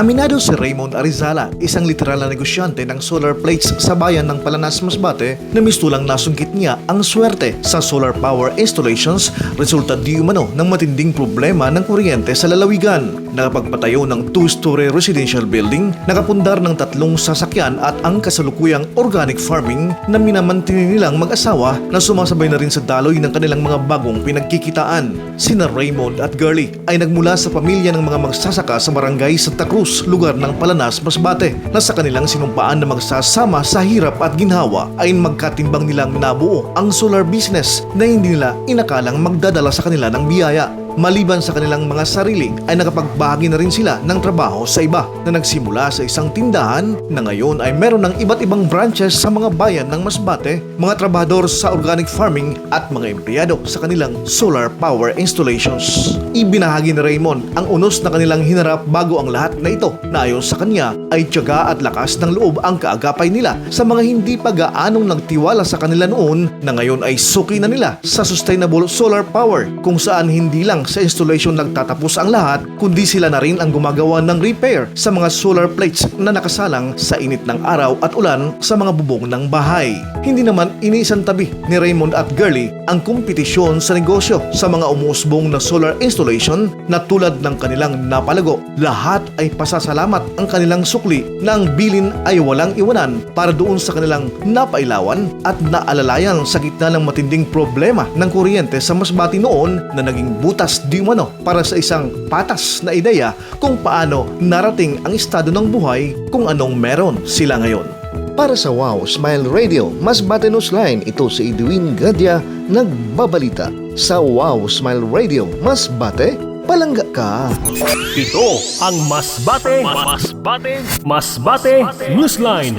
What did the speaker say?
Aminado si Raymond Arizala, isang literal na negosyante ng solar plates sa bayan ng Palanas, Masbate na mistulang nasungkit niya ang swerte sa solar power installations resulta di umano ng matinding problema ng kuryente sa lalawigan. Nakapagpatayo ng two-story residential building, nakapundar ng tatlong sasakyan at ang kasalukuyang organic farming na minamantini nilang mag-asawa na sumasabay na rin sa daloy ng kanilang mga bagong pinagkikitaan. Sina Raymond at Girlie ay nagmula sa pamilya ng mga magsasaka sa barangay Santa Cruz, lugar ng Palanas, Masbate, na sa kanilang sinumpaan na magsasama sa hirap at ginhawa ay magkatimbang nilang nabuo ang solar business na hindi nila inakalang magdadala sa kanila ng biyaya. Maliban sa kanilang mga sarili ay nakapagbahagi na rin sila ng trabaho sa iba na nagsimula sa isang tindahan na ngayon ay meron ng iba't ibang branches sa mga bayan ng Masbate, mga trabahador sa organic farming at mga empleyado sa kanilang solar power installations. Ibinahagi ni Raymond ang unos na kanilang hinarap bago ang lahat na ito na ayon sa kanya ay tiyaga at lakas ng loob ang kaagapay nila sa mga hindi pa gaanong nagtiwala sa kanila noon na ngayon ay suki na nila sa sustainable solar power kung saan hindi lang sa installation nagtatapos ang lahat kundi sila na rin ang gumagawa ng repair sa mga solar plates na nakasalang sa init ng araw at ulan sa mga bubong ng bahay. Hindi naman iniisang tabi ni Raymond at Girlie ang kompetisyon sa negosyo sa mga umusbong na solar installation na tulad ng kanilang napalago. Lahat ay pasasalamat ang kanilang sukli na ang bilin ay walang iwanan para doon sa kanilang napailawan at naalalayan sa gitna ng matinding problema ng kuryente sa Masbati noon na naging butas di umano para sa isang patas na ideya kung paano narating ang estado ng buhay kung anong meron sila ngayon. Para sa Wow Smile Radio, Masbate Newsline, ito si Edwin Gadya nagbabalita. Sa Wow Smile Radio, Masbate, palangga ka. Ito ang Masbate, Masbate, Masbate Newsline.